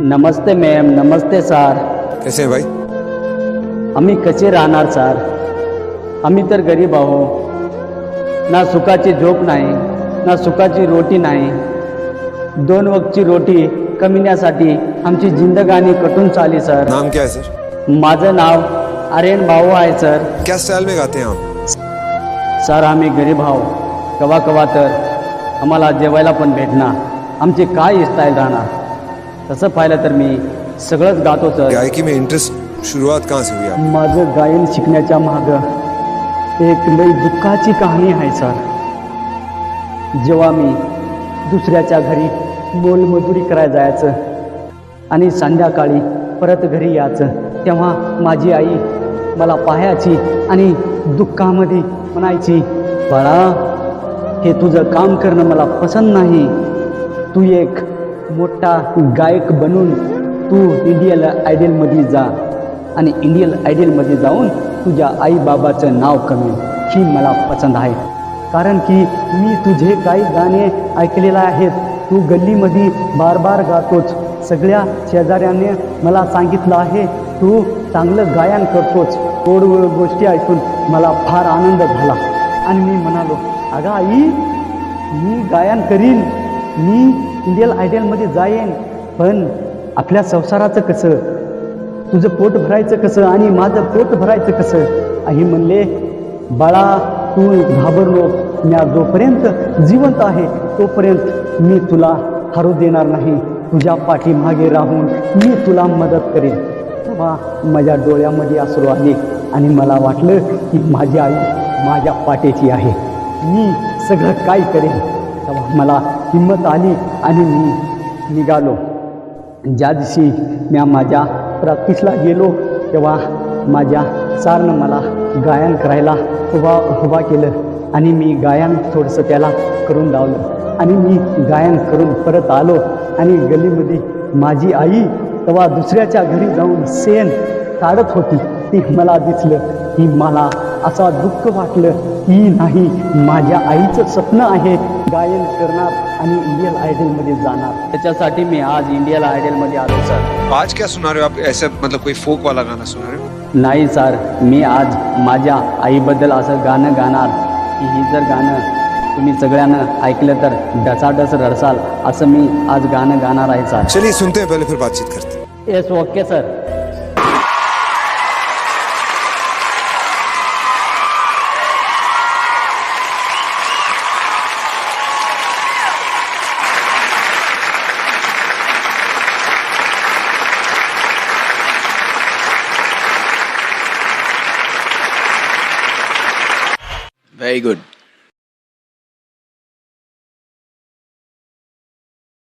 नमस्ते ma'am नमस्ते sir कैसे भाई? आम्ही कसे राहणार सर आम्ही तर गरीब आहो ना सुखाची झोप नाही ना सुखाची रोटी नाही. दोन वक्तची रोटी कमिण्यासाठी आमची जिंदगानी कटून चाली सर नाम क्या है सर माझं नाव आर्यन भाऊ आहे सर क्या स्टाइल में गाते हैं आप? सर आम्ही गरीब आहो कवा कवा तर आम्हाला जेवायला पण भेटणार. आमची काय स्टाईल राहणार? तसं पाहिलं तर मी सगळंच गातो सर गायकी में इंटरेस्ट शुरुआत कहाँ से हुई आप माझं गायन शिकण्याच्या माग एक लई दुःखाची कहाणी आहे सर. जेव्हा मी दुसऱ्याच्या घरी मोलमजुरी करायला जायचं आणि संध्याकाळी परत घरी यायचं तेव्हा माझी आई मला पाहायची आणि दुःखामध्ये म्हणायची बाळा हे तुझं काम करणं मला पसंत नाही. तू एक मोठा गायक बनून तू इंडियल आयडलमध्ये जा आणि इंडियल आयडलमध्ये जाऊन तुझ्या आईबाबाचं नाव कमी ही मला पसंत आहे. कारण की मी तुझे काही गाणे ऐकलेले आहेत तू गल्लीमध्ये बार बार गातोच सगळ्या शेजाऱ्याने मला सांगितलं आहे तू चांगलं गायन करतोच गोड गोष्टी ऐकून मला फार आनंद झाला. आणि मी म्हणालो अगं आई मी गायन करीन मी इंडियन आयडलमध्ये जाईन पण आपल्या संसाराचं कसं? तुझं पोट भरायचं कसं आणि माझं पोट भरायचं कसं? आई म्हणले बाळा तू घाबरलो. म्या जोपर्यंत जिवंत आहे तोपर्यंत मी तुला हरू देणार नाही. तुझ्या पाठीमागे राहून मी तुला मदत करेन. तेव्हा माझ्या डोळ्यामध्ये असू आले आणि मला वाटलं की माझी आई माझ्या पाठीची आहे. मी सगळं काय करेन? तेव्हा मला हिंमत आली आणि मी निघालो. ज्या दिवशी मी माझ्या प्रॅक्टिसला गेलो तेव्हा माझ्या सारनं मला गायन करायला उभा उभा केलं आणि मी गायन थोडंसं त्याला करून लावलं. आणि मी गायन करून परत आलो आणि गलीमध्ये माझी आई तेव्हा दुसऱ्याच्या घरी जाऊन सेन काढत होती. ती मला दिसलं की मला असा दुःख वाटलं की नाही माझ्या आईचं स्वप्न आहे गायन करणार आणि इंडियन आयडलमध्ये जाणार. त्याच्यासाठी मी आज इंडियन आयडलमध्ये आलो सर. आज क्या सुना रहे हो आप? ऐसे मतलब कोई फोक वाला गाना सुना रहे हो? नाही सर. मी आज माझ्या आईबद्दल असं गाणं गाणार की ही जर गाणं तुम्ही सगळ्यांना ऐकलं तर डसाडस रडसाल असं मी आज गाणं गाणार आहे सर. चलिए सुनते हैं पहले फिर बातचीत करते yes okay sir Very good.